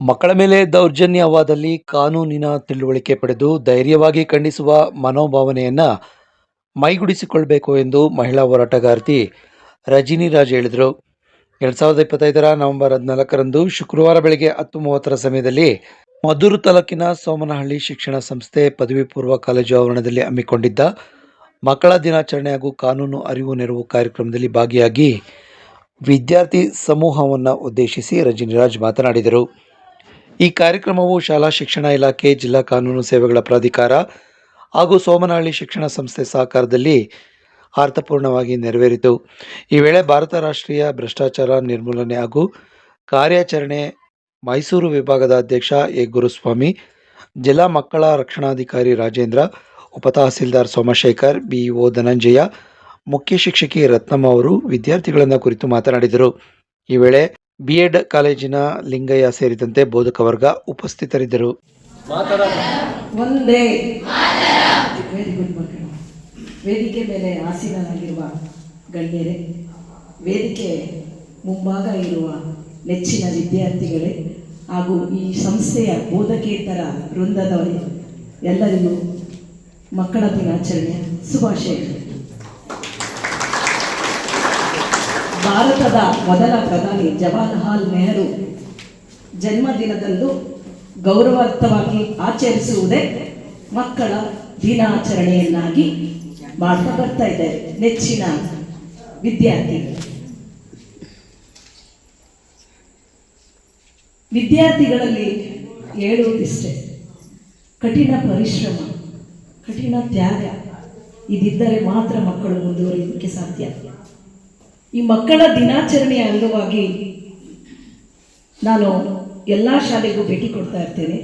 ಮಕ್ಕಳ ಮೇಲೆ ದೌರ್ಜನ್ಯವಾದಲ್ಲಿ ಕಾನೂನಿನ ತಿಳುವಳಿಕೆ ಪಡೆದು ಧೈರ್ಯವಾಗಿ ಖಂಡಿಸುವ ಮನೋಭಾವನೆಯನ್ನು ಮೈಗೂಡಿಸಿಕೊಳ್ಬೇಕು ಎಂದು ಮಹಿಳಾ ಹೋರಾಟಗಾರ್ತಿ ರಜಿನಿ ರಾಜ್ ಹೇಳಿದರು. ಎರಡು ಸಾವಿರದ ಇಪ್ಪತ್ತೈದರ ನವೆಂಬರ್ ಹದಿನಾಲ್ಕರಂದು ಶುಕ್ರವಾರ ಬೆಳಗ್ಗೆ ಹತ್ತು ಮೂವತ್ತರ ಸಮಯದಲ್ಲಿ ಮದ್ದೂರು ತಾಲೂಕಿನ ಸೋಮನಹಳ್ಳಿ ಶಿಕ್ಷಣ ಸಂಸ್ಥೆ ಪದವಿ ಪೂರ್ವ ಕಾಲೇಜು ಆವರಣದಲ್ಲಿ ಹಮ್ಮಿಕೊಂಡಿದ್ದ ಮಕ್ಕಳ ದಿನಾಚರಣೆ ಹಾಗೂ ಕಾನೂನು ಅರಿವು ನೆರವು ಕಾರ್ಯಕ್ರಮದಲ್ಲಿ ಭಾಗಿಯಾಗಿ ವಿದ್ಯಾರ್ಥಿ ಸಮೂಹವನ್ನು ಉದ್ದೇಶಿಸಿ ರಜನಿರಾಜ್ ಮಾತನಾಡಿದರು. ಈ ಕಾರ್ಯಕ್ರಮವು ಶಾಲಾ ಶಿಕ್ಷಣ ಇಲಾಖೆ, ಜಿಲ್ಲಾ ಕಾನೂನು ಸೇವೆಗಳ ಪ್ರಾಧಿಕಾರ ಹಾಗೂ ಸೋಮನಹಳ್ಳಿ ಶಿಕ್ಷಣ ಸಂಸ್ಥೆ ಸಹಕಾರದಲ್ಲಿ ಅರ್ಥಪೂರ್ಣವಾಗಿ ನೆರವೇರಿತು. ಈ ವೇಳೆ ಭಾರತ ರಾಷ್ಟ್ರೀಯ ಭ್ರಷ್ಟಾಚಾರ ನಿರ್ಮೂಲನೆ ಹಾಗೂ ಕಾರ್ಯಾಚರಣೆ ಮೈಸೂರು ವಿಭಾಗದ ಅಧ್ಯಕ್ಷ ಎ. ಗುರುಸ್ವಾಮಿ, ಜಿಲ್ಲಾ ಮಕ್ಕಳ ರಕ್ಷಣಾಧಿಕಾರಿ ರಾಜೇಂದ್ರ ಉಪತಹಸೀಲ್ದಾರ್ ಸೋಮಶೇಖರ್ ಬಿಇಒ ಧನಂಜಯ, ಮುಖ್ಯ ಶಿಕ್ಷಕಿ ರತ್ನಮ್ಮ ಅವರು ವಿದ್ಯಾರ್ಥಿಗಳನ್ನು ಕುರಿತು ಮಾತನಾಡಿದರು. ಈ ವೇಳೆ ಬಿಎಡ್ ಕಾಲೇಜಿನ ಲಿಂಗಯ್ಯ ಸೇರಿದಂತೆ ಬೋಧಕ ವರ್ಗ ಉಪಸ್ಥಿತರಿದ್ದರು. ಒಂದೇ ವೆರಿ ಗುಡ್ ಮಕ್ಕಳು ವೇದಿಕೆ ಮೇಲೆ ಆಸೀನರಾಗಿರುವ ಗಣ್ಯರೇ ವೇದಿಕೆ ಮುಂಭಾಗ ಇರುವ ನೆಚ್ಚಿನ ವಿದ್ಯಾರ್ಥಿಗಳೇ ಹಾಗೂ ಈ ಸಂಸ್ಥೆಯ ಬೋಧಕೇತರ ವೃಂದದವರೇ ಎಲ್ಲರಿಗೂ ಮಕ್ಕಳ ದಿನಾಚರಣೆಯ ಶುಭಾಶಯಗಳು. ಭಾರತದ ಮೊದಲ ಪ್ರಧಾನಿ ಜವಾಹರ್ಲಾಲ್ ನೆಹರು ಜನ್ಮದಿನದಂದು ಗೌರವಾರ್ಥವಾಗಿ ಆಚರಿಸುವುದೇ ಮಕ್ಕಳ ದಿನಾಚರಣೆಯನ್ನಾಗಿ ಮಾಡ್ತಾ ಬರ್ತಾ ಇದ್ದಾರೆ ನೆಚ್ಚಿನ ವಿದ್ಯಾರ್ಥಿಗಳು ವಿದ್ಯಾರ್ಥಿಗಳಲ್ಲಿ ಹೇಳುವುದಿಷ್ಟೇ, ಕಠಿಣ ಪರಿಶ್ರಮ, ಕಠಿಣ ತ್ಯಾಗ, ಇದಿದ್ದರೆ ಮಾತ್ರ ಮಕ್ಕಳು ಮುಂದುವರಿಯೋದಕ್ಕೆ ಸಾಧ್ಯ. ಈ ಮಕ್ಕಳ ದಿನಾಚರಣೆಯ ಅಂಗವಾಗಿ ನಾನು ಎಲ್ಲ ಶಾಲೆಗೂ ಭೇಟಿ ಕೊಡ್ತಾ ಇರ್ತೇನೆ.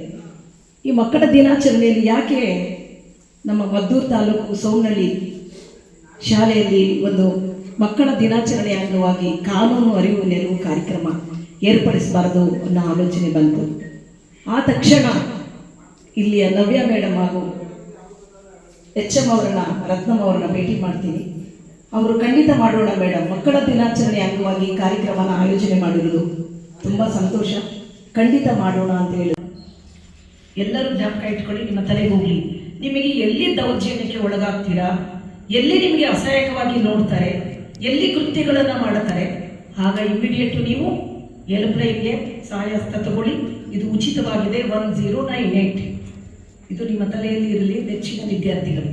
ಈ ಮಕ್ಕಳ ದಿನಾಚರಣೆಯಲ್ಲಿ ಯಾಕೆ ನಮ್ಮ ಮದ್ದೂರು ತಾಲೂಕು ಸೌನಳ್ಳಿ ಶಾಲೆಯಲ್ಲಿ ಒಂದು ಮಕ್ಕಳ ದಿನಾಚರಣೆಯ ಅಂಗವಾಗಿ ಕಾನೂನು ಅರಿವು ನೆರವು ಕಾರ್ಯಕ್ರಮ ಏರ್ಪಡಿಸಬಾರದು ಅನ್ನೋ ಆಲೋಚನೆ ಬಂತು. ಆ ತಕ್ಷಣ ಇಲ್ಲಿಯ ನವ್ಯ ಮೇಡಮ್ ಹಾಗೂ ಎಚ್ ಎಂ ಅವರನ್ನ, ರತ್ನಂ ಅವರನ್ನ ಭೇಟಿ ಮಾಡ್ತೀನಿ. ಅವರು ಖಂಡಿತ ಮಾಡೋಣ ಮೇಡಮ್ ಮಕ್ಕಳ ದಿನಾಚರಣೆ ಅಂಗವಾಗಿ ಕಾರ್ಯಕ್ರಮನ ಆಯೋಜನೆ ಮಾಡಿರುವುದು ತುಂಬ ಸಂತೋಷ. ಖಂಡಿತ ಮಾಡೋಣ ಅಂತ ಹೇಳಿದ್ರು ಎಲ್ಲರೂ ಜ್ಞಾಪಕ ಇಟ್ಕೊಳ್ಳಿ, ನಿಮ್ಮ ತಲೆಗೆ ಹೋಗ್ಲಿ. ನಿಮಗೆ ಎಲ್ಲಿ ದೌರ್ಜನ್ಯಕ್ಕೆ ಒಳಗಾಗ್ತೀರಾ? ಎಲ್ಲಿ ನಿಮಗೆ ಅಸಹಾಯಕವಾಗಿ ನೋಡ್ತಾರೆ? ಎಲ್ಲಿ ಕೃತ್ಯಗಳನ್ನು ಮಾಡುತ್ತಾರೆ? ಆಗ ಇಮಿಡಿಯೇಟ್ ನೀವು ಎಲ್ಪ್ ಲೈನ್ಗೆ ಸಹಾಯ ತಗೊಳ್ಳಿ. ಇದು ಉಚಿತವಾಗಿದೆ ಒನ್ ಜೀರೋ ನೈನ್ ಏಯ್ಟ್ ಇದು ನಿಮ್ಮ ತಲೆಯಲ್ಲಿ ಇರಲಿ, ನೆಚ್ಚಿನ ವಿದ್ಯಾರ್ಥಿಗಳು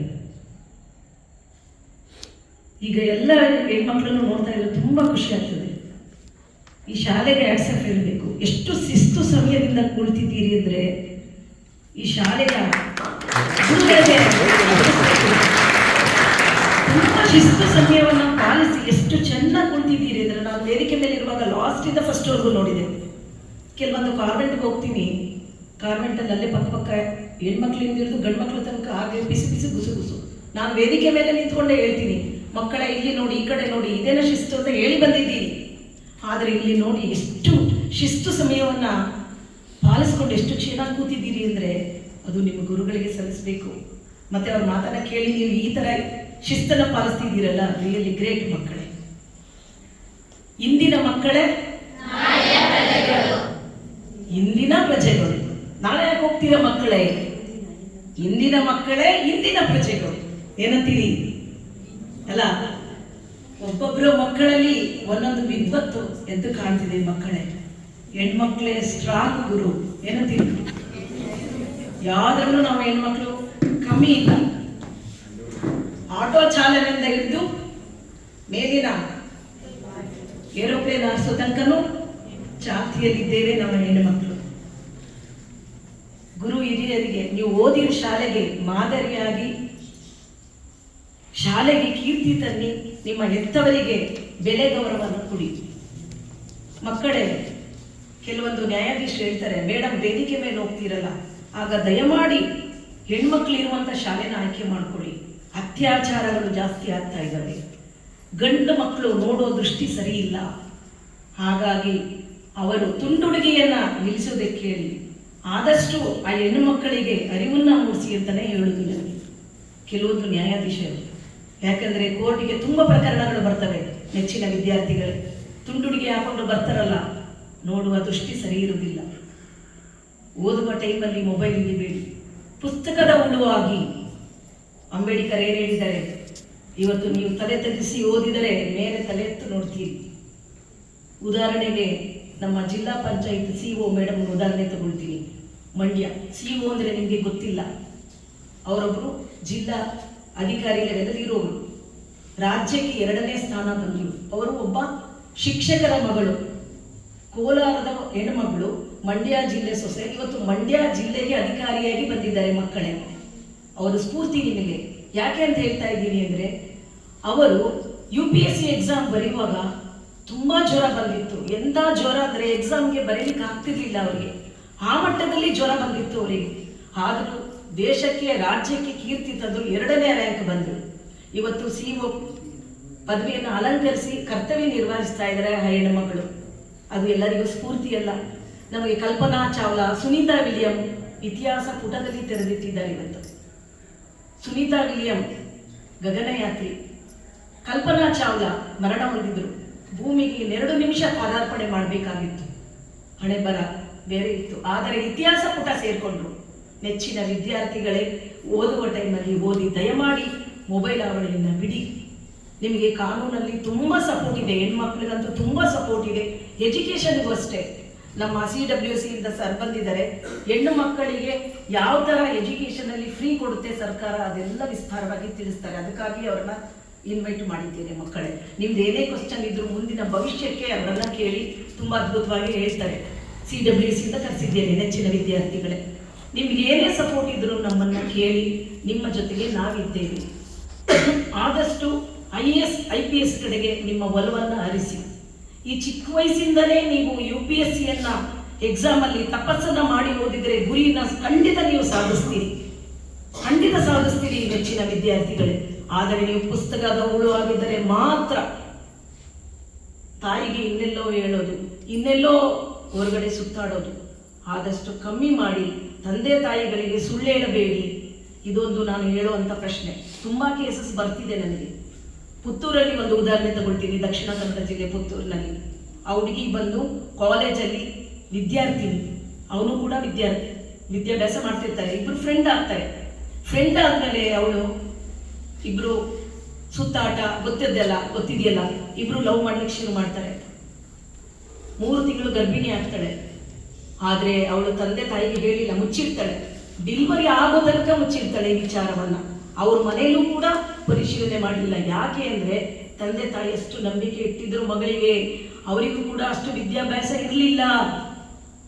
ಈಗ ಎಲ್ಲ ಹೆಣ್ಮಕ್ಳನ್ನು ನೋಡ್ತಾ ಇದ್ರೆ ತುಂಬ ಖುಷಿ ಆಗ್ತದೆ. ಈ ಶಾಲೆಗೆ ಆಕ್ಸೆಪ್ಟ್ ಇರಬೇಕು ಎಷ್ಟು ಶಿಸ್ತು ಸಮಯದಿಂದ ಕುಳಿತಿದ್ದೀರಿ ಅಂದರೆ ಈ ಶಾಲೆಯ ತುಂಬ ಶಿಸ್ತು ಸಮಯವನ್ನು ಪಾಲಿಸಿ ಎಷ್ಟು ಚೆನ್ನಾಗಿ ಕುಳಿತಿದ್ದೀರಿ ಅಂದರೆ ನಾನು ವೇದಿಕೆ ಮೇಲೆ ಇರುವಾಗ ಲಾಸ್ಟಿಂದ ಫಸ್ಟ್ವರೆಗೂ ನೋಡಿದೆ. ಕೆಲವೊಂದು ಕಾರ್ಮೆಂಟ್ಗೆ ಹೋಗ್ತೀನಿ. ಕಾರ್ಮೆಂಟಲ್ಲಿ ಅಲ್ಲೇ ಪಕ್ಕ ಪಕ್ಕ ಹೆಣ್ಮಕ್ಳಿಂದ ಹಿಡಿದು ಗಂಡು ತನಕ ಹಾಗೆ ಬಿಸಿ ಬಿಸಿ ಗುಸು ಗುಸು. ನಾನು ವೇದಿಕೆ ಮೇಲೆ ನಿಂತ್ಕೊಂಡೇ ಹೇಳ್ತೀನಿ. ಮಕ್ಕಳ, ಇಲ್ಲಿ ನೋಡಿ, ಈ ಕಡೆ ನೋಡಿ, ಇದೇನ ಶಿಸ್ತು ಅಂತ ಹೇಳಿ ಬಂದಿದ್ದೀರಿ. ಆದರೆ ಇಲ್ಲಿ ನೋಡಿ ಎಷ್ಟು ಶಿಸ್ತು ಸಮಯವನ್ನು ಪಾಲಿಸ್ಕೊಂಡು ಎಷ್ಟು ಚೆನ್ನಾಗಿ ಕೂತಿದ್ದೀರಿ ಅಂದರೆ ಅದು ನಿಮ್ಮ ಗುರುಗಳಿಗೆ ಸಲ್ಲಿಸಬೇಕು. ಮತ್ತೆ ಅವ್ರ ಮಾತನ್ನ ಕೇಳಿ ನೀವು ಈ ಥರ ಶಿಸ್ತನ್ನು ಪಾಲಿಸ್ತಿದ್ದೀರಲ್ಲ ರಿಯಲಿ ಗ್ರೇಟ್ ಮಕ್ಕಳೇ. ಇಂದಿನ ಮಕ್ಕಳೇ, ಇಂದಿನ ಪ್ರಜೆಗಳು. ನಾಳೆ ಯಾಕೆ ಹೋಗ್ತೀರ ಮಕ್ಕಳೇ? ಇಂದಿನ ಮಕ್ಕಳೇ, ಇಂದಿನ ಪ್ರಜೆಗಳು. ಏನಂತೀರಿ? ಅಲ್ಲ ಒಬ್ಬೊಬ್ಬರ ಮಕ್ಕಳಲ್ಲಿ ಒಂದೊಂದು ವಿದ್ವತ್ತು ಎದ್ದು ಕಾಣ್ತಿದೆ ಮಕ್ಕಳೇ. ಹೆಣ್ಮಕ್ಳೇ ಸ್ಟ್ರಾಂಗ್ ಗುರು. ಏನಂತೀವಿ ಯಾವ್ದ್ರಲ್ಲೂ ನಾವು ಹೆಣ್ಮಕ್ಳು ಕಮ್ಮಿ ಇಲ್ಲ. ಆಟೋ ಚಾಲನೆಯಿಂದ ಹಿಡಿದು ಮೇಲಿನ ಏರೋಪ್ಲೇನ್ ಹಾರಿಸೋ ತನಕನೂ ಚಾಲ್ತಿಯಲ್ಲಿದ್ದೇವೆ ನಮ್ಮ ಹೆಣ್ಣುಮಕ್ಕಳು ಗುರು ಹಿರಿಯರಿಗೆ, ನೀವು ಓದಿರೋ ಶಾಲೆಗೆ ಮಾದರಿಯಾಗಿ ಶಾಲೆಗೆ ಕೀರ್ತಿ ತನ್ನಿ ನಿಮ್ಮ ಹೆತ್ತವರಿಗೆ ಬೆಲೆ ಗೌರವವನ್ನು ಕೊಡಿ. ಮಕ್ಕಳೇ, ಕೆಲವೊಂದು ನ್ಯಾಯಾಧೀಶ ಹೇಳ್ತಾರೆ ಮೇಡಮ್ ವೇದಿಕೆ ಮೇಲೆ ಹೋಗ್ತಿರಲ್ಲ. ಆಗ ದಯಮಾಡಿ ಹೆಣ್ಮಕ್ಳು ಇರುವಂತ ಶಾಲೆನ ಆಯ್ಕೆ ಮಾಡ್ಕೊಳ್ಳಿ. ಅತ್ಯಾಚಾರಗಳು ಜಾಸ್ತಿ ಆಗ್ತಾ ಇದ್ದಾವೆ. ಗಂಡು ಮಕ್ಕಳು ನೋಡೋ ದೃಷ್ಟಿ ಸರಿ ಇಲ್ಲ. ಹಾಗಾಗಿ ಅವರು ತುಂಡುಡುಗೆಯನ್ನ ನಿಲ್ಲಿಸೋದಕ್ಕೆ ಹೇಳಿ ಆದಷ್ಟು ಆ ಹೆಣ್ಣು ಮಕ್ಕಳಿಗೆ ಅರಿವನ್ನ ಮೂಡಿಸಿ ಅಂತಲೇ ಹೇಳುದು ನನಗೆ. ಕೆಲವೊಂದು ನ್ಯಾಯಾಧೀಶರು. ಯಾಕಂದ್ರೆ ಕೋರ್ಟಿಗೆ ತುಂಬ ಪ್ರಕರಣಗಳು ಬರ್ತವೆ. ನೆಚ್ಚಿನ ವಿದ್ಯಾರ್ಥಿಗಳೇ. ತುಂಡುಡುಗೆ ಹಾಕೊಂಡು ಬರ್ತಾರಲ್ಲ, ನೋಡುವ ದೃಷ್ಟಿ ಸರಿ ಇರುವುದಿಲ್ಲ. ಓದುವ ಟೈಮಲ್ಲಿ ಮೊಬೈಲ್ ಹಿಡಿಬೇಡಿ ಪುಸ್ತಕದ ಉಳುವಾಗಿ ಅಂಬೇಡ್ಕರ್ ಏನು ಹೇಳಿದ್ದಾರೆ? ಇವತ್ತು ನೀವು ತಲೆ ತಗ್ಗಿಸಿ ಓದಿದರೆ ಮೇಲೆ ತಲೆ ಎತ್ತು ನೋಡ್ತೀರಿ. ಉದಾಹರಣೆಗೆ ನಮ್ಮ ಜಿಲ್ಲಾ ಪಂಚಾಯತ್ ಸಿ ಒ ಮೇಡಮ್ ಉದಾಹರಣೆ ತಗೊಳ್ತೀನಿ. ಮಂಡ್ಯ. ಸಿ ಒ ಅಂದರೆ ನಿಮಗೆ ಗೊತ್ತಿಲ್ಲ. ಅವರೊಬ್ಬರು ಜಿಲ್ಲಾ ಅಧಿಕಾರಿ ಲೆವೆಲಲ್ಲಿ ಇರೋರು. ರಾಜ್ಯಕ್ಕೆ ಎರಡನೇ ಸ್ಥಾನ ಬಂದರು ಅವರು ಒಬ್ಬ ಶಿಕ್ಷಕರ ಮಗಳು. ಕೋಲಾರದ ಹೆಣ್ಮಗಳು ಮಂಡ್ಯ ಜಿಲ್ಲೆ ಸೊಸೆ. ಇವತ್ತು ಮಂಡ್ಯ ಜಿಲ್ಲೆಗೆ ಅಧಿಕಾರಿಯಾಗಿ ಬಂದಿದ್ದಾರೆ ಮಕ್ಕಳೇ. ಅವರು ಸ್ಫೂರ್ತಿ ನಿಮಗೆ. ಯಾಕೆ ಅಂತ ಹೇಳ್ತಾ ಇದ್ದೀನಿ ಅಂದರೆ, ಅವರು U P S C exam ಬರೆಯುವಾಗ ತುಂಬ ಜ್ವರ ಬಂದಿತ್ತು. ಎಂಥ ಜ್ವರ ಅಂದರೆ ಎಕ್ಸಾಮ್ಗೆ ಬರೀಲಿಕ್ಕೆ ಆಗ್ತಿರ್ಲಿಲ್ಲ ಅವರಿಗೆ. ಆ ಮಟ್ಟದಲ್ಲಿ ಜ್ವರ ಬಂದಿತ್ತು ಅವರಿಗೆ. ಆದರೂ ದೇಶಕ್ಕೆ, ರಾಜ್ಯಕ್ಕೆ ಕೀರ್ತಿ ತಂದರು ಎರಡನೇ ರ್ಯಾಂಕ್ ಬಂದರು. ಇವತ್ತು ಸಿ ಒ ಪದವಿಯನ್ನು ಅಲಂಕರಿಸಿ ಕರ್ತವ್ಯ ನಿರ್ವಹಿಸ್ತಾ ಇದ್ದಾರೆ ಹೆಣ್ಣು ಹೆಣ್ಣುಮಕ್ಕಳು ಅದು ಎಲ್ಲರಿಗೂ ಸ್ಫೂರ್ತಿಯಲ್ಲ. ನಮಗೆ ಕಲ್ಪನಾ ಚಾವ್ಲಾ, ಸುನೀತಾ ವಿಲಿಯಂ ಇತಿಹಾಸ ಪುಟದಲ್ಲಿ ತೆರೆದಿಟ್ಟಿದ್ದಾರೆ ಇವತ್ತು. ಸುನೀತಾ ವಿಲಿಯಂ ಗಗನಯಾತ್ರಿ. ಕಲ್ಪನಾ ಚಾವ್ಲಾ ಮರಣ ಹೊಂದಿದ್ರು. ಭೂಮಿಗೆ ಎರಡು ನಿಮಿಷ ಪಾದಾರ್ಪಣೆ ಮಾಡಬೇಕಾಗಿತ್ತು. ಹಣೆ ಬರ ಬೇರೆ ಇತ್ತು. ಆದರೆ ಇತಿಹಾಸ ಪುಟ ಸೇರಿಕೊಂಡ್ರು. ನೆಚ್ಚಿನ ವಿದ್ಯಾರ್ಥಿಗಳೇ ಓದುವ ಟೈಮಲ್ಲಿ ಓದಿ, ದಯಮಾಡಿ ಮೊಬೈಲ್ ಅವಳಿಯನ್ನು ಬಿಡಿ. ನಿಮಗೆ ಕಾನೂನಲ್ಲಿ ತುಂಬ ಸಪೋರ್ಟ್ ಇದೆ, ಹೆಣ್ಮಕ್ಳಿಗಂತೂ ತುಂಬ ಸಪೋರ್ಟ್ ಇದೆ. ಎಜುಕೇಷನ್ಗೂ ಅಷ್ಟೇ. ನಮ್ಮ ಸಿ ಡಬ್ಲ್ಯೂ ಸಿ ಇಂದ ಸರ್ ಬಂದಿದ್ದಾರೆ. ಹೆಣ್ಣು ಮಕ್ಕಳಿಗೆ ಯಾವ ಥರ ಎಜುಕೇಷನಲ್ಲಿ ಫ್ರೀ ಕೊಡುತ್ತೆ ಸರ್ಕಾರ ಅದೆಲ್ಲ ವಿಸ್ತಾರವಾಗಿ ತಿಳಿಸ್ತಾರೆ. ಅದಕ್ಕಾಗಿ ಅವ್ರನ್ನ ಇನ್ವೈಟ್ ಮಾಡಿದ್ದೇನೆ ಮಕ್ಕಳೇ. ನಿಮ್ದು ಏನೇ ಕ್ವಶನ್ ಇದ್ರೂ ಮುಂದಿನ ಭವಿಷ್ಯಕ್ಕೆ ಅವರನ್ನ ಕೇಳಿ ತುಂಬ ಅದ್ಭುತವಾಗಿ ಹೇಳ್ತಾರೆ. ಸಿ ಡಬ್ಲ್ಯೂ ಇಂದ ಕರೆಸಿದ್ದೇನೆ ನೆಚ್ಚಿನ ವಿದ್ಯಾರ್ಥಿಗಳೇ. ನಿಮ್ಗೆ ಏನೇ ಸಪೋರ್ಟ್ ಇದ್ರು ನಮ್ಮನ್ನು ಕೇಳಿ ನಿಮ್ಮ ಜೊತೆಗೆ ನಾವಿದ್ದೇವೆ. ಆದಷ್ಟು I S I P S ಕಡೆಗೆ ನಿಮ್ಮ ಒಲವನ್ನು ಹರಿಸಿ. ಈ ಚಿಕ್ಕ ವಯಸ್ಸಿಂದಲೇ ನೀವು ಯು ಪಿ ಎಸ್ ಸಿಯನ್ನ ಎಕ್ಸಾಮಲ್ಲಿ ತಪಸ್ಸನ್ನ ಮಾಡಿ ಓದಿದರೆ ಗುರಿನ ಖಂಡಿತ ನೀವು ಸಾಧಿಸ್ತೀರಿ. ಖಂಡಿತ ಸಾಧಿಸ್ತೀರಿ ಹೆಚ್ಚಿನ ವಿದ್ಯಾರ್ಥಿಗಳೇ. ಆದರೆ ನೀವು ಪುಸ್ತಕದ ಹುಳು ಆಗಿದ್ದರೆ ಮಾತ್ರ ತಾಯಿಗೆ ಇನ್ನೆಲ್ಲೋ ಹೇಳೋದು, ಇನ್ನೆಲ್ಲೋ ಹೊರಗಡೆ ಸುತ್ತಾಡೋದು. ಆದಷ್ಟು ಕಮ್ಮಿ ಮಾಡಿ ತಂದೆ ತಾಯಿಗಳಿಗೆ ಸುಳ್ಳು ಹೇಳಬೇಡಿ. ಇದೊಂದು ನಾನು ಹೇಳುವಂಥ ಪ್ರಶ್ನೆ. ತುಂಬ ಕೇಸಸ್ ಬರ್ತಿದೆ ನನಗೆ. ಪುತ್ತೂರಲ್ಲಿ ಒಂದು ಉದಾಹರಣೆ ತಗೊಳ್ತೀನಿ. ದಕ್ಷಿಣ ಕನ್ನಡ ಜಿಲ್ಲೆ ಪುತ್ತೂರಿನಲ್ಲಿ. ಆ ಹುಡುಗಿ ಬಂದು ಕಾಲೇಜಲ್ಲಿ ವಿದ್ಯಾರ್ಥಿನಿ. ಅವನು ಕೂಡ ವಿದ್ಯಾರ್ಥಿ. ವಿದ್ಯಾಭ್ಯಾಸ ಮಾಡ್ತಿರ್ತಾರೆ. ಇಬ್ಬರು ಫ್ರೆಂಡ್ ಆಗ್ತಾರೆ. ಫ್ರೆಂಡ್ ಆದಮೇಲೆ ಅವಳು ಇಬ್ಬರು ಸುತ್ತಾಟ, ಗೊತ್ತಿದ್ದಲ್ಲ, ಗೊತ್ತಿದೆಯಲ್ಲ, ಇಬ್ರು ಲವ್ ಮಾಡ್ಲಿಕ್ಕೆ ಶುರು ಮಾಡ್ತಾರೆ. ಮೂರು ತಿಂಗಳು ಗರ್ಭಿಣಿ ಆಗ್ತಾಳೆ. ಆದ್ರೆ ಅವಳು ತಂದೆ ತಾಯಿಗೆ ಹೇಳಿಲ್ಲ ಮುಚ್ಚಿರ್ತಾಳೆ ಡಿಲ್ವರಿ ಆಗೋ ತನಕ ಮುಚ್ಚಿರ್ತಾಳೆ ಈ ವಿಚಾರವನ್ನ. ಅವ್ರ ಮನೆಯಲ್ಲೂ ಕೂಡ ಪರಿಶೀಲನೆ ಮಾಡಲಿಲ್ಲ ಯಾಕೆ ಅಂದ್ರೆ ತಂದೆ ತಾಯಿ ಅಷ್ಟು ನಂಬಿಕೆ ಇಟ್ಟಿದ್ರು ಮಗಳಿಗೆ. ಅವರಿಗೂ ಕೂಡ ಅಷ್ಟು ವಿದ್ಯಾಭ್ಯಾಸ ಇರಲಿಲ್ಲ.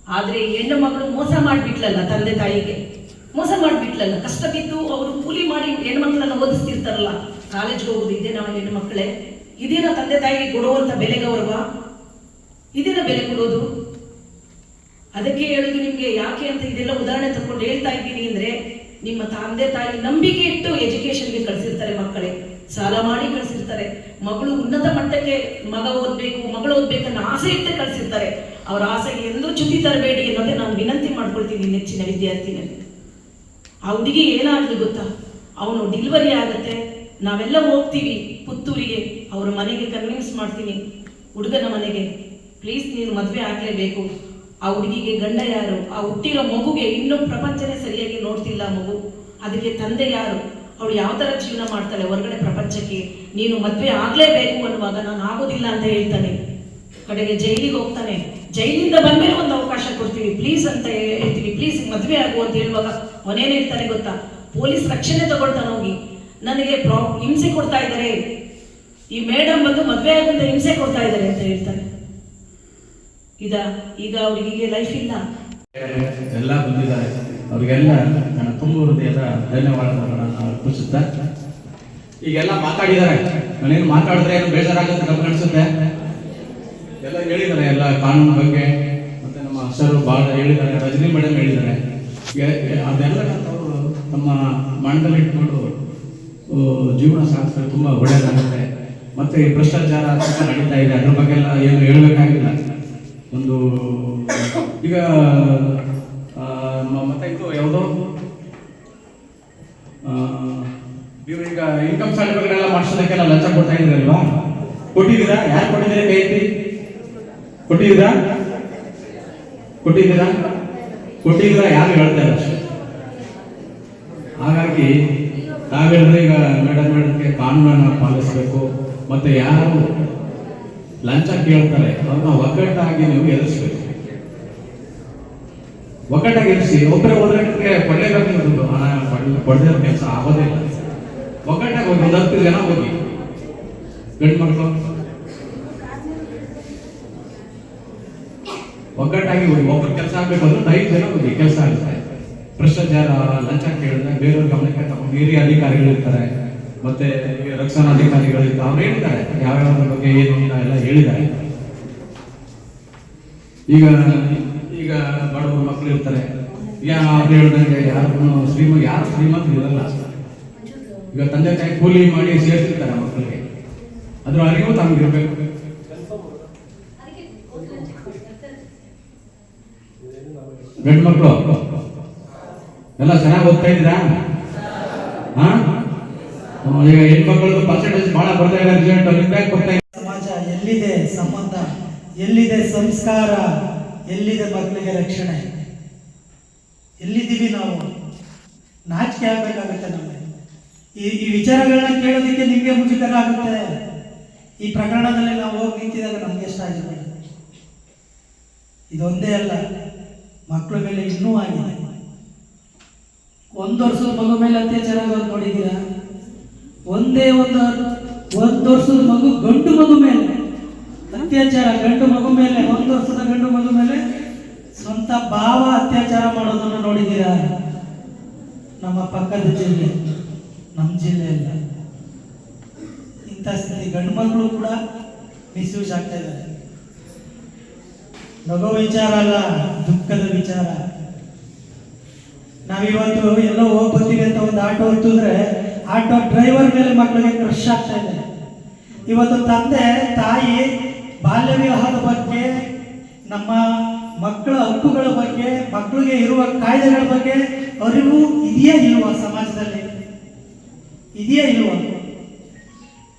ಆದರೆ ಹೆಣ್ಣು ಮಗಳು ಮೋಸ ಮಾಡ್ಬಿಟ್ಲಲ್ಲ ತಂದೆ ತಾಯಿಗೆ. ಮೋಸ ಮಾಡ್ಬಿಟ್ಲಲ್ಲ. ಕಷ್ಟ ಬಿದ್ದು ಅವರು ಕೂಲಿ ಮಾಡಿ ಹೆಣ್ಮಕ್ಳನ್ನ ಓದಿಸ್ತಿರ್ತಾರಲ್ಲ. ಕಾಲೇಜ್ಗೆ ಹೋಗುದು ನಾವು ಹೆಣ್ಣು ಮಕ್ಕಳೇ. ಇದೇನ ತಂದೆ ತಾಯಿಗೆ ಕೊಡುವಂಥ ಬೆಲೆ ಗೌರವ? ಇದೇನ ಬೆಲೆ ಕೊಡೋದು? ಅದಕ್ಕೆ ಹೇಳುದು ನಿಮ್ಗೆ ಯಾಕೆ ಅಂತ ಇದೆಲ್ಲ ಉದಾಹರಣೆ ತಕೊಂಡು ಹೇಳ್ತಾ ಇದ್ದೀನಿ ಅಂದ್ರೆ ನಿಮ್ಮ ತಂದೆ ತಾಯಿ ನಂಬಿಕೆ ಇಟ್ಟು ಎಜುಕೇಶನ್ಗೆ ಕಳಿಸಿರ್ತಾರೆ ಮಕ್ಕಳೇ. ಸಾಲ ಮಾಡಿ ಕಳಿಸಿರ್ತಾರೆ. ಮಗಳು ಉನ್ನತ ಮಟ್ಟಕ್ಕೆ ಮಗ ಓದ್ಬೇಕು, ಮಗಳು ಓದ್ಬೇಕನ್ನೋ ಆಸೆ ಇಟ್ಟು ಕಳಿಸಿರ್ತಾರೆ. ಅವ್ರ ಆಸೆಗೆ ಎಂದೂ ಚ್ಯುತಿ ತರಬೇಡಿ ಅನ್ನೋದೇ ನಾನು ವಿನಂತಿ ಮಾಡ್ಕೊಳ್ತೀನಿ ನೆಚ್ಚಿನ ವಿದ್ಯಾರ್ಥಿನಲ್ಲಿ ಆ ಹುಡುಗಿ ಏನಾಗ್ಲಿ ಗೊತ್ತಾ? ಅವನು ಡಿಲಿವರಿ ಆಗತ್ತೆ. ನಾವೆಲ್ಲ ಹೋಗ್ತೀವಿ ಪುತ್ತೂರಿಗೆ. ಅವ್ರ ಮನೆಗೆ ಕನ್ವಿನ್ಸ್ ಮಾಡ್ತೀನಿ. ಹುಡುಗನ ಮನೆಗೆ ಪ್ಲೀಸ್ ನೀನು ಮದುವೆ ಆಗಲೇಬೇಕು. ಆ ಹುಡುಗಿಗೆ ಗಂಡ ಯಾರು? ಆ ಹುಟ್ಟಿರೋ ಮಗುಗೆ ಇನ್ನೂ ಪ್ರಪಂಚನೇ ಸರಿಯಾಗಿ ನೋಡ್ತಿಲ್ಲ ಮಗು. ಅದಕ್ಕೆ ತಂದೆ ಯಾರು? ಅವಳು ಯಾವ ಥರ ಜೀವನ ಮಾಡ್ತಾಳೆ ಹೊರಗಡೆ ಪ್ರಪಂಚಕ್ಕೆ? ನೀನು ಮದುವೆ ಆಗಲೇಬೇಕು ಅನ್ನುವಾಗ ನಾನು ಆಗೋದಿಲ್ಲ ಅಂತ ಹೇಳ್ತಾನೆ. ಕಡೆಗೆ ಜೈಲಿಗೆ ಹೋಗ್ತಾನೆ. ಜೈಲಿಂದ ಬಂದ್ಮೇಲೆ ಒಂದು ಅವಕಾಶ ಕೊಡ್ತೀವಿ. ಪ್ಲೀಸ್ ಅಂತ ಹೇಳ್ತೀವಿ. ಪ್ಲೀಸ್ ಮದುವೆ ಆಗು ಅಂತ ಹೇಳುವಾಗ ಅವನೇನು ಹೇಳ್ತಾನೆ ಗೊತ್ತಾ? ಪೊಲೀಸ್ ರಕ್ಷಣೆ ತಗೊಳ್ತಾನೆ ಹೋಗಿ. ನನಗೆ ಪ್ರಾ ಹಿಂಸೆ ಕೊಡ್ತಾ ಇದ್ದಾರೆ. ಈ ಮೇಡಮ್ ಬಂದು ಮದುವೆ ಆಗುವಂತ ಹಿಂಸೆ ಕೊಡ್ತಾ ಇದ್ದಾರೆ ಅಂತ ಹೇಳ್ತಾನೆ. ಇದ ಈಗ ಅವರಿಗೆ ಲೈಫ್ ಇಲ್ಲ. ಎಲ್ಲ ಬಂದಿದ್ದಾರೆ. ಅವರಿಗೆಲ್ಲ ನನ್ನ ತುಂಬ ಹೃದಯದ ಧನ್ಯವಾದಗಳನ್ನು ಅರ್ಪಿಸುತ್ತಾ, ಈಗೆಲ್ಲ ಮಾತಾಡಿದ್ದಾರೆ. ನಾನೇನು ಮಾತಾಡಿದ್ರೆ ಏನು ಬೇಜಾರಾಗುತ್ತೆ ನಮ್ಗೆ ಅನ್ಸುತ್ತೆ ಎಲ್ಲ ಹೇಳಿದ್ದಾರೆ, ಎಲ್ಲ ಕಾನೂನು ಬಗ್ಗೆ, ಮತ್ತೆ ನಮ್ಮ ಸರ್ ಭಾಳ ಹೇಳಿದ್ದಾರೆ, ರಜನಿ ಮೇಡಮ್ ಹೇಳಿದ್ದಾರೆ. ಅದೆಲ್ಲ ಅವರು ನಮ್ಮ ಮನದಲ್ಲಿ ಇಟ್ಕೊಂಡು ಜೀವನ ಸಾಗಿಸಿದ್ರೆ ತುಂಬ ಒಳ್ಳೆಯದಾಗುತ್ತೆ. ಮತ್ತೆ ಈ ಭ್ರಷ್ಟಾಚಾರ ನಡೀತಾ ಇದೆ, ಅದ್ರ ಬಗ್ಗೆ ಎಲ್ಲ ಏನು ಹೇಳಬೇಕಾಗಿಲ್ಲ. ಒಂದು, ಈಗ ಮತ್ತೆ ಇದು ಯಾವುದೋ? ನೀವು ಈಗ ಇನ್ಕಮ್ ಸರ್ಟಿಫಿಕೇಟ್ ಮಾಡಿಸೋದಕ್ಕೆಲ್ಲ ಲಂಚ ಕೊಡ್ತಾ ಇದ್ದೀರಲ್ವಾ ಕೊಟ್ಟಿದ್ದೀರಾ? ಯಾರು ಕೊಟ್ಟಿದ್ದೀರಾ ಕೈ ಎತ್ತಿ ಕೊಟ್ಟಿದ್ದೀರಾ? ಕೊಟ್ಟಿದ್ದೀರಾ? ಕೊಟ್ಟಿದ್ರೆ ಯಾರು ಹೇಳ್ತಾ ಇಲ್ಲ ಹಾಗಾಗಿ ನಾವೇಳಿದ್ರೆ ಈಗ ಮೇಡಮ್ ಮೇಡಮ್ಗೆ ಕಾನೂನನ್ನ ಪಾಲಿಸಬೇಕು, ಮತ್ತೆ ಯಾರು ಲಂಚ ಕೇಳ್ತಾರೆ. ಅವ್ರನ್ನ ಒಗ್ಗಟ್ಟಾಗಿ ನೀವು ಎದುರಿಸ್ಬೇಕು. ಒಗ್ಗಟ್ಟಾಗಿ ಎದುರಿಸಿ ಒಬ್ಬರೇ ಹೋದ್ರೆ ಕೊಡಲೇಬೇಕು ನೀವು ಹಣ ಕೊಡದೇ ಕೆಲಸ ಆಗೋದೇ ಇಲ್ಲ. ಒಗ್ಗಟ್ಟಾಗಿ ಹೋಗಿ, ಒಂದು ಹತ್ತು ಜನ ಹೋಗಿ. ಗಂಡು ಮಕ್ಕಳು ಒಗ್ಗಟ್ಟಾಗಿ ಹೋಗಿ ಒಬ್ಬರು ಕೆಲಸ ಆಗ್ಬೇಕು ಅಂದ್ರೆ ಐದು ಜನ ಹೋಗಿ, ಕೆಲಸ ಆಗುತ್ತೆ. ಭ್ರಷ್ಟಾಚಾರ, ಲಂಚ ಕೇಳಿದ್ರೆ ಬೇರೆಯವ್ರ ಗಮನಕ್ಕೆ ತಗೊಂಡು ಹಿರಿಯ ಅಧಿಕಾರಿಗಳು ಇರ್ತಾರೆ ಮತ್ತೆ ರಕ್ಷಣಾ ಇರ್ತಾರೆ ಅವ್ರು ಹೇಳಿದ್ದಾರೆ. ಯಾವ್ಯಾವ ಬಗ್ಗೆ ಏನು ಅಂತ ಎಲ್ಲ ಹೇಳಿದ್ದಾರೆ. ಈಗ ಈಗ ಬಡವರು ಮಕ್ಕಳು ಇರ್ತಾರೆ. ಅವ್ರು ಹೇಳ್ದಂಗೆ ಯಾರು ಶ್ರೀಮ ಯಾರು ಶ್ರೀಮಂತ ಇರಲ್ಲ. ಈಗ ತಂದೆ ತಾಯಿ ಕೂಲಿ ಮಾಡಿ ಸೇರಿಸಿರ್ತಾರೆ ಮಕ್ಕಳಿಗೆ ಅದ್ರ ಅರಿವು ತಮಗಿರ್ಬೇಕು. ಗಂಡು ಮಕ್ಕಳು ಎಲ್ಲ ಚೆನ್ನಾಗಿ ಓದ್ತಾ ಇದ್ದೀರಾ? ಹಾ? ಈಗ ಹೆಣ್ಮಕ್ಳದ್ದು ಪರ್ಸೆಂಟೇಜ್ ಬಹಳ ಬರ್ತಾ ಇದೆ ರಿಸಲ್ಟ್ ಇಂಪ್ಯಾಕ್ಟ್ ಸಮಾಜ ಎಲ್ಲಿದೆ ಸಂಬಂಧ? ಎಲ್ಲಿದೆ ಸಂಸ್ಕಾರ? ಎಲ್ಲಿದೆ ಮಕ್ಕಳಿಗೆ ರಕ್ಷಣೆ? ಎಲ್ಲಿದ್ದೀವಿ ನಾವು? ನಾಚಿಕೆ ಆಗ್ಬೇಕಾಗುತ್ತೆ ನಮಗೆ. ಈ ಈ ವಿಚಾರಗಳನ್ನ ಕೇಳೋದಕ್ಕೆ ನಿಮಗೆ ಮುಜುಗರ ಆಗುತ್ತೆ. ಈ ಪ್ರಕರಣದಲ್ಲಿ ನಾವು ಹೋಗಿ ನಿಂತಿದಾಗ ನಮ್ಗೆ ಎಷ್ಟ ಆಗಿರ್ಬೋದು ಇದೊಂದೇ ಅಲ್ಲ ಮಕ್ಕಳ ಮೇಲೆ ಇನ್ನೂ ಆಗಿದೆ. ಒಂದು ವರ್ಷದ ಮಗು ಮೇಲೆ ಅತ್ಯಾಚಾರ ನೋಡಿದ್ದೀರಾ? ಒಂದೇ ಒಂದು ಒಂದು ವರ್ಷದ ಮಗು ಗಂಟು ಮಗು ಮೇಲೆ. ಅತ್ಯಾಚಾರ ಗಂಟು ಮಗು ಮೇಲೆ, ಒಂದು ವರ್ಷದ ಗಂಡು ಮಗು ಮೇಲೆ ಸ್ವಂತ ಭಾವ ಅತ್ಯಾಚಾರ ಮಾಡೋದನ್ನು ನೋಡಿದ್ದೀರಾ? ನಮ್ಮ ಪಕ್ಕದ ಜಿಲ್ಲೆ, ನಮ್ಮ ಜಿಲ್ಲೆಯಲ್ಲ. ಇಂಥ ಸ್ಥಿತಿ, ಗಂಡು ಮಕ್ಕಳು ಕೂಡ ಮಿಸ್ಯೂಸ್ ಆಗ್ತಾ ಇದ್ದಾರೆ. ನಗೋ ವಿಚಾರ ಅಲ್ಲ, ದುಃಖದ ವಿಚಾರ. ನಾವಿವತ್ತು ಎಲ್ಲೋ ಹೋಗ್ಬರ್ತೀವಿ ಅಂತ ಒಂದು ಆಟೋ ಹತ್ತಿದ್ರೆ ಆಟೋ ಡ್ರೈವರ್ ಮೇಲೆ ಮಕ್ಕಳಿಗೆ ಕ್ರಶ್ ಆಗ್ತಾ ಇದೆ. ಇವತ್ತು ತಂದೆ, ತಾಯಿ ಬಾಲ್ಯ ವಿವಾಹದ ಬಗ್ಗೆ, ನಮ್ಮ ಮಕ್ಕಳ ಹಕ್ಕುಗಳ ಬಗ್ಗೆ, ಮಕ್ಕಳಿಗೆ ಇರುವ ಕಾಯ್ದೆಗಳ ಬಗ್ಗೆ ಅರಿವು ಇದೆಯೇ ಇಲ್ವಾ ಸಮಾಜದಲ್ಲಿ? ಇದೆಯೇ ಇಲ್ವಾ?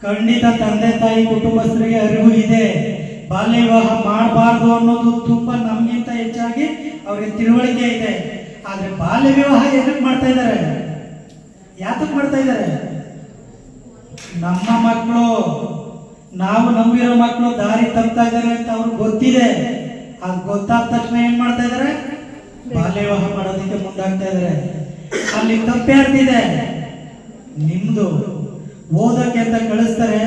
ಖಂಡಿತ ತಂದೆ, ತಾಯಿ, ಕುಟುಂಬಸ್ಥರಿಗೆ ಅರಿವು ಇದೆ. ಬಾಲ್ಯ ವಿವಾಹ ಮಾಡಬಾರ್ದು ಅನ್ನೋದು ತುಂಬಾ ನಮಗಿಂತ ಹೆಚ್ಚಾಗಿ ಅವ್ರಿಗೆ ತಿಳುವಳಿಕೆ ಇದೆ. ಆದರೆ ಬಾಲ್ಯ ವಿವಾಹ ಏನಕ್ಕೆ ಮಾಡ್ತಾ ಇದ್ದಾರೆ? ಯಾತಕ್ಕೆ ಮಾಡ್ತಾ ಇದ್ದಾರೆ? ನಮ್ಮ ಮಕ್ಕಳು ನಾವು ನಂಬಿರೋ ಮಕ್ಕಳು ದಾರಿ ತಪ್ತಾ ಇದ್ದಾರೆ ಅಂತ ಅವ್ರಿಗೆ ಗೊತ್ತಿದೆ. ಅದು ಗೊತ್ತಾದ ತಕ್ಷಣ ಏನ್ ಮಾಡ್ತಾ ಇದ್ದಾರೆ? ಬಾಲ್ಯ ವಿವಾಹ ಮಾಡೋದಕ್ಕೆ ಮುಂದಾಗ್ತಾ ಇದ್ದಾರೆ. ಅಲ್ಲಿ ತಪ್ಪೇರ್ತಿದೆ ನಿಮ್ದು ಓದಕ್ಕೆ ಅಂತ ಕಳಿಸ್ತಾರೆ.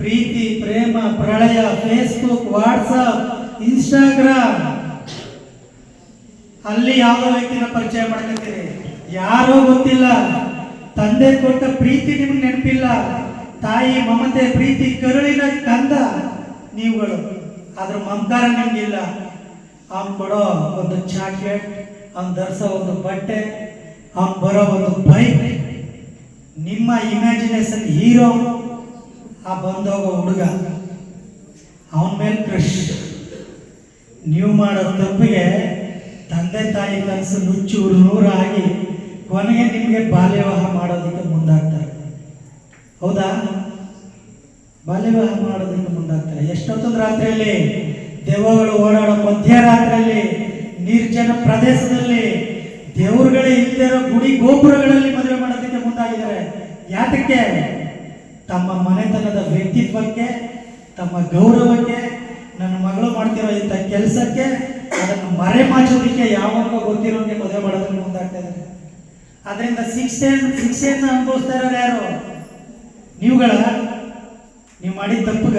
ಪ್ರೀತಿ, ಪ್ರೇಮ, ಪ್ರಳಯ ಫೇಸ್ಬುಕ್ ವಾಟ್ಸಪ್ ಇನ್ಸ್ಟಾಗ್ರಾಮ್ ಅಲ್ಲಿ ಯಾವ ವ್ಯಕ್ತಿನ ಪರಿಚಯ ಮಾಡ್ಕೊತೀರಿ. ಯಾರೋ ಗೊತ್ತಿಲ್ಲ. ತಂದೆ ಕೊಟ್ಟ ಪ್ರೀತಿ ನಿಮ್ಗೆ ನೆನಪಿಲ್ಲ. ತಾಯಿ ಮಮತೆ, ಪ್ರೀತಿ, ಕರುಳಿನ ಕಂದ ನೀವುಗಳು. ಅದ್ರ ಮಮಕಾರ ನಿಮ್ಗಿಲ್ಲ. ಅವ್ನು ಕೊಡೋ ಒಂದು ಚಾಕ್ಲೇಟ್ ಅವ್ನು ಧರಿಸೋ ಒಂದು ಬಟ್ಟೆ ಅವ್ನು ಬರೋ ಒಂದು ಬೈಕ್. ನಿಮ್ಮ ಇಮ್ಯಾಜಿನೇಷನ್ ಹೀರೋ ಆ ಬಂದೋಗೋ ಹುಡುಗ. ಅವನ ಮೇಲೆ ಕ್ರಶ್ ನೀವು ಮಾಡೋ ತಪ್ಪಿಗೆ ತಂದೆ ತಾಯಿ ಕನಸು ನುಚ್ಚು ನೂರಾಗಿ ಕೊನೆಗೆ ನಿಮಗೆ ಬಾಲ್ಯವಾಹ ಮಾಡೋದಕ್ಕೆ ಮುಂದಾಗ್ತಾರೆ. ಹೌದಾ? ಬಾಲ್ಯವಾಹ ಮಾಡೋದಕ್ಕೆ ಮುಂದಾಗ್ತಾರೆ. ಎಷ್ಟೊತ್ತೊಂದು ರಾತ್ರಿಯಲ್ಲಿ ದೆವ್ವಗಳು ಓಡಾಡೋ ಮಧ್ಯರಾತ್ರಿಯಲ್ಲಿ ನಿರ್ಜನ ಪ್ರದೇಶದಲ್ಲಿ ದೇವರುಗಳೇ ಇಲ್ಲದಿರೋ ಗುಡಿ ಗೋಪುರಗಳಲ್ಲಿ ಮದುವೆ ಮಾಡೋದಕ್ಕೆ ಮುಂದಾಗಿದ್ದಾರೆ. ಯಾತಕ್ಕೆ? ತಮ್ಮ ಮನೆತನದ ವ್ಯಕ್ತಿತ್ವಕ್ಕೆ, ತಮ್ಮ ಗೌರವಕ್ಕೆ, ನನ್ನ ಮಗಳು ಮಾಡ್ತಿರೋ ಇಂಥ ಕೆಲಸಕ್ಕೆ, ಅದನ್ನು ಮರೆಮಾಚೋದಕ್ಕೆ ಯಾವಾಗ ಗೊತ್ತಿರೋಂಗೆ ಮದುವೆ ಮಾಡೋದಕ್ಕೆ ಮುಂದಾಗ್ತಾ ಇದ್ದಾರೆ. ಅದರಿಂದ ಶಿಕ್ಷೆ, ಶಿಕ್ಷೆಯನ್ನು ಅನುಭವಿಸ್ತಾ ಇರೋರು ಯಾರು? ನೀವುಗಳ, ನೀವು ಮಾಡಿದ ತಪ್ಪುಗ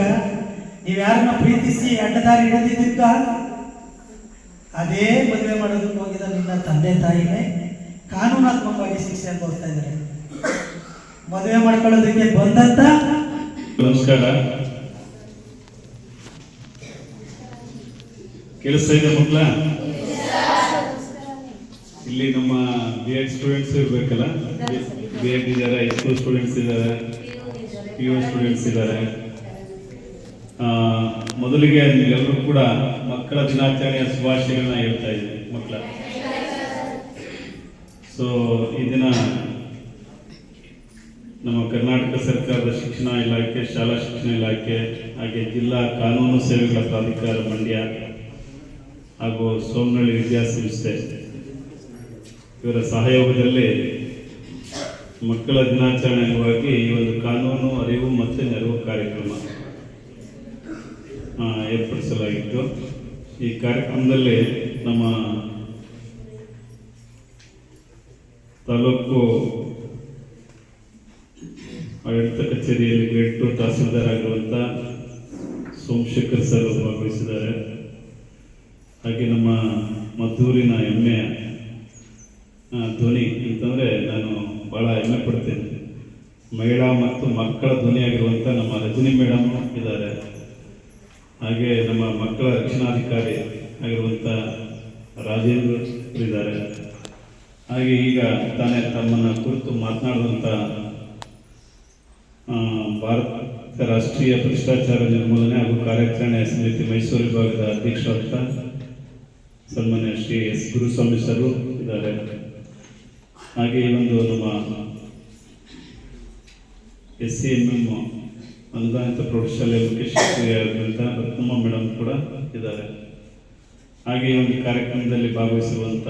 ನೀವು ಯಾರನ್ನ ಪ್ರೀತಿಸಿ ಅಡ್ಡದಾರಿ ಹಿಡಿದಿದ್ದ? ಅದೇ ಮದುವೆ ಮಾಡೋದಕ್ಕೆ ಹೋಗಿದ ನಿನ್ನ ತಂದೆ ತಾಯಿನೇ ಕಾನೂನಾತ್ಮಕವಾಗಿ ಶಿಕ್ಷೆ ಅನುಭವಿಸ್ತಾ ಇದ್ದಾರೆ. ಮದುವೆ ಮಾಡ್ಕೊಳ್ಳೋದಕ್ಕೆ ಬಂದಂತ? ನಮಸ್ಕಾರ. ಕೇಳಿಸ್ತಾ ಇದೆ ಮಕ್ಕಳ? ಇಲ್ಲಿ ನಮ್ಮ ಬಿ ಎಡ್ ಸ್ಟೂಡೆಂಟ್ಸ್ ಇರ್ಬೇಕಲ್ಲ? ಬಿ ಎಡ್ ಇದ್ದಾರೆ. ಸ್ಕೂಲ್ ಸ್ಟೂಡೆಂಟ್ಸ್ ಇದ್ದಾರೆ ಪಿ ಯು ಸ್ಟೂಡೆಂಟ್ಸ್ ಇದ್ದಾರೆ. ಮೊದಲಿಗೆ ಎಲ್ಲರೂ ಕೂಡ ಮಕ್ಕಳ ದಿನಾಚರಣೆಯ ಶುಭಾಶಯಗಳನ್ನ ಹೇಳ್ತಾ ಇದ್ದೀನಿ ಮಕ್ಕಳ. ಸೊ ಈ ದಿನ ನಮ್ಮ ಕರ್ನಾಟಕ ಸರ್ಕಾರದ ಶಿಕ್ಷಣ ಇಲಾಖೆ ಶಾಲಾ ಶಿಕ್ಷಣ ಇಲಾಖೆ ಹಾಗೆ ಜಿಲ್ಲಾ ಕಾನೂನು ಸೇವೆಗಳ ಪ್ರಾಧಿಕಾರ ಮಂಡ್ಯ ಹಾಗೂ ಸೋಮನಹಳ್ಳಿ ವಿದ್ಯಾಸಂಸ್ಥೆ ಇವರ ಸಹಯೋಗದಲ್ಲಿ ಮಕ್ಕಳ ದಿನಾಚರಣೆ ಅಂಗವಾಗಿ ಈ ಒಂದು ಕಾನೂನು ಅರಿವು ಮತ್ತು ನೆರವು ಕಾರ್ಯಕ್ರಮ ಏರ್ಪಡಿಸಲಾಗಿತ್ತು. ಈ ಕಾರ್ಯಕ್ರಮದಲ್ಲಿ ನಮ್ಮ ತಾಲೂಕು ಆಡಳಿತ ಕಚೇರಿಯಲ್ಲಿ ಗ್ರೇಡ್ ಟು ತಹಸೀಲ್ದಾರ್ ಆಗಿರುವಂಥ ಸೋಮಶೇಖರ್ ಸರ್ ಭಾಗವಹಿಸಿದ್ದಾರೆ. ಹಾಗೆ ನಮ್ಮ ಮದ್ದೂರಿನ ಆ, ಧ್ವನಿ. ಅಂತಂದರೆ ನಾನು ಭಾಳ ಹೆಮ್ಮೆ ಪಡ್ತೇನೆ. ಮಹಿಳಾ ಮತ್ತು ಮಕ್ಕಳ ಧ್ವನಿಯಾಗಿರುವಂಥ ನಮ್ಮ ರಜನಿ ಮೇಡಮ್ ಇದ್ದಾರೆ. ಹಾಗೆ ನಮ್ಮ ಮಕ್ಕಳ ರಕ್ಷಣಾಧಿಕಾರಿ ಆಗಿರುವಂಥ ರಾಜೇಂದ್ರ ಇದ್ದಾರೆ. ಹಾಗೆ ಈಗ ತಾನೇ ತಮ್ಮನ್ನು ಕುರಿತು ಮಾತನಾಡುವಂಥ ಭಾರತ ರಾಷ್ಟ್ರೀಯ ಭ್ರಷ್ಟಾಚಾರ ನಿರ್ಮೂಲನೆ ಹಾಗೂ ಕಾರ್ಯಾಚರಣೆ ಸಮಿತಿ ಮೈಸೂರು ವಿಭಾಗದ ಅಧ್ಯಕ್ಷರಾದ ಸನ್ಮಾನ್ಯ ಶ್ರೀ ಎಸ್ ಗುರುಸ್ವಾಮಿ ಸರು ಇದ್ದಾರೆ. ಹಾಗೆ ಒಂದು ನಮ್ಮ ಎಸ್ ಸಿ ಎಂ ಎಂ ಅನುದಾನಿತ ಪ್ರೌಢಶಾಲೆ ಮುಖ್ಯ ಶಿಕ್ಷಕಿಯಾಗಿರುವಂಥ ರತ್ನಮ್ಮ ಮೇಡಮ್ ಕೂಡ ಇದ್ದಾರೆ. ಹಾಗೆ ಈ ಒಂದು ಕಾರ್ಯಕ್ರಮದಲ್ಲಿ ಭಾಗವಹಿಸುವಂಥ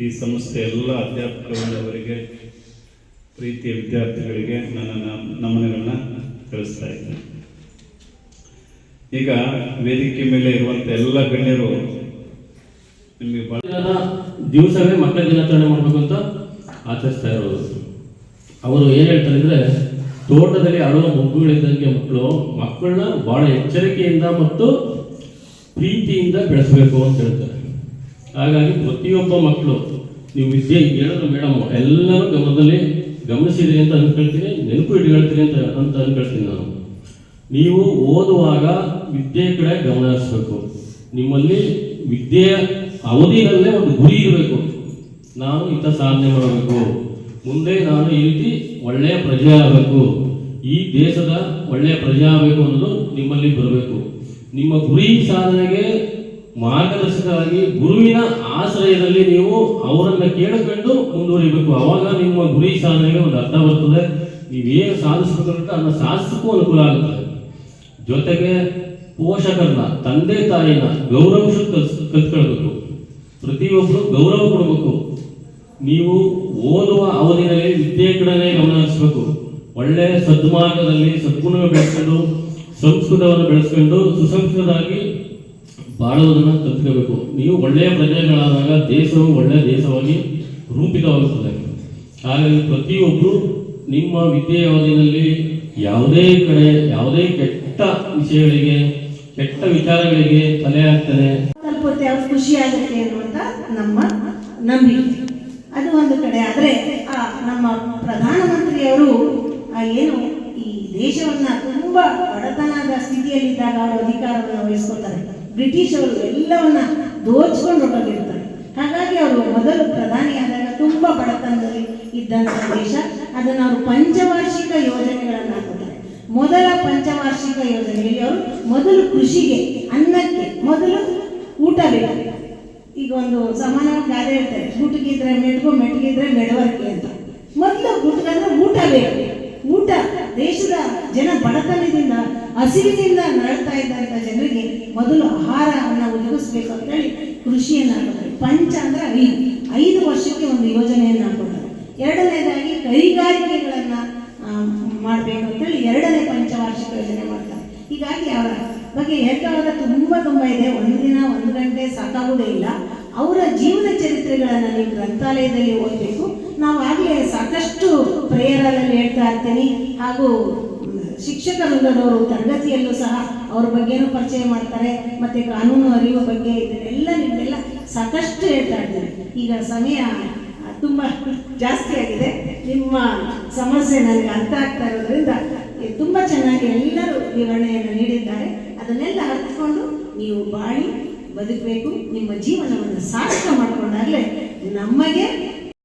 ಈ ಸಂಸ್ಥೆ ಎಲ್ಲ ಅಧ್ಯಾಪಕರವರಿಗೆ ಪ್ರೀತಿಯ ವಿದ್ಯಾರ್ಥಿಗಳಿಗೆ ನನ್ನ ನಮ್- ನಮನಗಳನ್ನ ತಿಳಿಸ್ತಾ ಇದ್ದೇನೆ. ಈಗ ವೇದಿಕೆ ಮೇಲೆ ಇರುವಂಥ ಎಲ್ಲ ಗಣ್ಯರು ನಿಮಗೆ ದಿವಸವೇ ಮಕ್ಕಳ ದಿನಾಚರಣೆ ಮಾಡಬೇಕು ಅಂತ ಆಚರಿಸ್ತಾ ಇರೋದು. ಅವರು ಏನು ಹೇಳ್ತಾರೆ ಅಂದರೆ, ತೋಟದಲ್ಲಿ ಆಡುವ ಮಗುಗಳಿದ್ದಂಗೆ ಮಕ್ಕಳು ಮಕ್ಕಳನ್ನ ಭಾಳ ಎಚ್ಚರಿಕೆಯಿಂದ ಮತ್ತು ಪ್ರೀತಿಯಿಂದ ಬೆಳೆಸಬೇಕು ಅಂತ ಹೇಳ್ತಾರೆ. ಹಾಗಾಗಿ ಪ್ರತಿಯೊಬ್ಬ ಮಕ್ಕಳು, ನೀವು ವಿದ್ಯೆ ಹೇಳಿದ್ರು ಮೇಡಮ್, ಎಲ್ಲರೂ ಗಮನದಲ್ಲಿ ಗಮನಿಸಿದ್ರಿ ಅಂತ ಅನ್ಕೊಳ್ತೀನಿ, ನೆನಪು ಇಟ್ಕೊಳ್ತೀನಿ ಅಂತ ಅಂತ ಅನ್ಕೊಳ್ತೀನಿ ನಾನು. ನೀವು ಓದುವಾಗ ವಿದ್ಯೆ ಕಡೆ ಗಮನ ಹರಿಸ್ಬೇಕು. ನಿಮ್ಮಲ್ಲಿ ವಿದ್ಯೆಯ ಅವಧಿನಲ್ಲೇ ಒಂದು ಗುರಿ ಇರಬೇಕು. ನಾನು ಇಂಥ ಸಾಧನೆ ಮಾಡಬೇಕು. ಮುಂದೆ ನಾನು ಈ ರೀತಿ ಒಳ್ಳೆಯ ಪ್ರಜೆ ಆಗಬೇಕು. ಈ ದೇಶದ ಒಳ್ಳೆಯ ಪ್ರಜೆ ಆಗಬೇಕು ಅನ್ನೋದು ನಿಮ್ಮಲ್ಲಿ ಬರಬೇಕು. ನಿಮ್ಮ ಗುರಿ ಸಾಧನೆಗೆ ಮಾರ್ಗದರ್ಶಕರಾಗಿ ಗುರುವಿನ ಆಶ್ರಯದಲ್ಲಿ ನೀವು ಅವರನ್ನು ಕೇಳಿಕೊಂಡು ಮುಂದುವರಿಬೇಕು. ಅವಾಗ ನಿಮ್ಮ ಗುರಿ ಸಾಧನೆಗೆ ಒಂದು ಅರ್ಥ ಬರ್ತದೆ. ನೀವೇನು ಸಾಧಿಸಬೇಕಂತ ಅದನ್ನ ಸಾಧಿಸಕ್ಕೂ ಅನುಕೂಲ ಆಗುತ್ತದೆ ಜೊತೆಗೆ ಪೋಷಕರನ್ನ, ತಂದೆ ತಾಯಿನ ಗೌರವಿಸ ಕಲ್ಸ್ ಕಲ್ತ್ಕೊಳ್ಬೇಕು ಪ್ರತಿಯೊಬ್ಬರು ಗೌರವ ಕೊಡಬೇಕು. ನೀವು ಓದುವ ಅವಧಿಯಲ್ಲಿ ವಿದ್ಯೆ ಕಡೆನೇ ಗಮನ ಹರಿಸ್ಬೇಕು. ಒಳ್ಳೆ ಸದ್ಮಾರ್ಗದಲ್ಲಿ ಸದ್ಗುಣ ಬೆಳೆಸ್ಕೊಂಡು, ಸಂಸ್ಕೃತವನ್ನು ಬೆಳೆಸ್ಕೊಂಡು, ಸುಸಂಸ್ಕೃತವಾಗಿ ಬಾಳುವುದನ್ನು ಕಲ್ತ್ಕೋಬೇಕು ನೀವು ಒಳ್ಳೆಯ ಪ್ರಜೆಗಳಾದಾಗ ದೇಶವು ಒಳ್ಳೆಯ ದೇಶವಾಗಿ ರೂಪಿತವಾಗುತ್ತದೆ. ಹಾಗಾಗಿ ಪ್ರತಿಯೊಬ್ಬರು ನಿಮ್ಮ ವಿದ್ಯೆಯ ಅವಧಿಯಲ್ಲಿ ಯಾವುದೇ ಕಡೆ, ಯಾವುದೇ ಕೆಟ್ಟ ವಿಷಯಗಳಿಗೆ, ಕೆಟ್ಟ ವಿಚಾರಗಳಿಗೆ ತಲೆ ಹಾಕ್ತಾನೆ. ತಲುಪುತ್ತೆ ಅವ್ರು ಖುಷಿಯಾಗುತ್ತೆ ಅನ್ನುವಂಥ ನಮ್ಮ ನಂಬಿಕೆ. ಅದು ಒಂದು ಕಡೆ. ಆದರೆ ನಮ್ಮ ಪ್ರಧಾನಮಂತ್ರಿಯವರು ಆ, ಏನು ಈ ದೇಶವನ್ನ ತುಂಬಾ ಬಡತನದ ಸ್ಥಿತಿಯಲ್ಲಿದ್ದಾಗ ಅವರು ಅಧಿಕಾರವನ್ನು ವಹಿಸ್ಕೊತಾರೆ ಬ್ರಿಟಿಷ್ ಎಲ್ಲವನ್ನ ದೋಚ್ಕೊಂಡು ಬಂದಿರ್ತಾರೆ ಹಾಗಾಗಿ ಅವರು ಮೊದಲು ಪ್ರಧಾನಿಯಾದಾಗ ತುಂಬಾ ಬಡತನದಲ್ಲಿ ಇದ್ದಂಥ ದೇಶ. ಅದನ್ನು ಅವರು ಪಂಚವಾರ್ಷಿಕ ಯೋಜನೆಗಳನ್ನು ಹಾಕುತ್ತಾರೆ ಮೊದಲ ಪಂಚವಾರ್ಷಿಕ ಯೋಜನೆಯಲ್ಲಿ ಅವರು ಮೊದಲು ಕೃಷಿಗೆ ಅನ್ನಕ್ಕೆ ಮೊದಲು ಬೇಕು ಈಗ ಒಂದು ಸಮಾನವಾಗಿ ಗಾದೆ ಹೇಳ್ತಾರೆ ಗುಟ್ಟಿಗಿದ್ರೆ ಮೆಟ್ಗು ಮೆಟ್ಗಿದ್ರೆ ಮೆಡವರ್ಕೆ ಅಂತ. ಮೊದಲು ಗುಟ್ಗಂದ್ರೆ ಊಟ ಬೇಕು. ಊಟ, ದೇಶದ ಜನ ಬಡತನದಿಂದ, ಹಸಿವಿನಿಂದ ನರಳ್ತಾ ಇದ್ದಂಥ ಜನರಿಗೆ ಮೊದಲು ಆಹಾರವನ್ನು ಒದಗಿಸ್ಬೇಕು ಅಂತೇಳಿ ಕೃಷಿಯನ್ನು ಹಾಕೋತಾರೆ ಪಂಚ ಅಂದ್ರೆ ಐದು. ಐದು ವರ್ಷಕ್ಕೆ ಒಂದು ಯೋಜನೆಯನ್ನು ಹಾಕೊಂಡ್ರೆ ಎರಡನೇದಾಗಿ ಕೈಗಾರಿಕೆಗಳನ್ನ ಮಾಡಬೇಕು ಅಂತೇಳಿ ಎರಡನೇ ಪಂಚವಾರ್ಷಿಕ ಯೋಜನೆ ಮಾಡ್ತಾರೆ. ಹೀಗಾಗಿ ಅವರ ಬಗ್ಗೆ ಹೇಳ್ಕೊಳ್ಳೋದ ತುಂಬ ತುಂಬ ಇದೆ. ಒಂದು ದಿನ, ಒಂದು ಗಂಟೆ ಸಾಕಾಗೋದೇ ಇಲ್ಲ. ಅವರ ಜೀವನ ಚರಿತ್ರೆಗಳನ್ನು ನೀವು ಗ್ರಂಥಾಲಯದಲ್ಲಿ ಓದಬೇಕು. ನಾವು ಆಗಲೇ ಸಾಕಷ್ಟು ಪ್ರೇಯರಲ್ಲಿ ಹೇಳ್ತಾ ಇರ್ತೀನಿ. ಹಾಗೂ ಶಿಕ್ಷಕ ವೃಂದದವರು ತರಗತಿಯಲ್ಲೂ ಸಹ ಅವ್ರ ಬಗ್ಗೆನೂ ಪರಿಚಯ ಮಾಡ್ತಾರೆ. ಮತ್ತು ಕಾನೂನು ಅರಿವು ಬಗ್ಗೆ ಇದನ್ನೆಲ್ಲ ನಿಮ್ಮೆಲ್ಲ ಸಾಕಷ್ಟು ಹೇಳ್ತಾ ಇರ್ತೀನಿ. ಈಗ ಸಮಯ ತುಂಬ ಜಾಸ್ತಿ ಆಗಿದೆ. ನಿಮ್ಮ ಸಮಸ್ಯೆ ನನಗೆ ಅರ್ಥ ಆಗ್ತಾ ಇರೋದ್ರಿಂದ ತುಂಬ ಚೆನ್ನಾಗಿ ಎಲ್ಲರೂ ವಿವರಣೆಯನ್ನು ನೀಡಿದ್ದಾರೆ. ಅದನ್ನೆಲ್ಲ ಅರ್ಥಕೊಂಡು ನೀವು ಬಾಳಿ ಬದುಕಬೇಕು ನಿಮ್ಮ ಜೀವನವನ್ನು ಸಾರ್ಥಕ ಮಾಡಿಕೊಂಡಾಗಲೇ ನಮಗೆ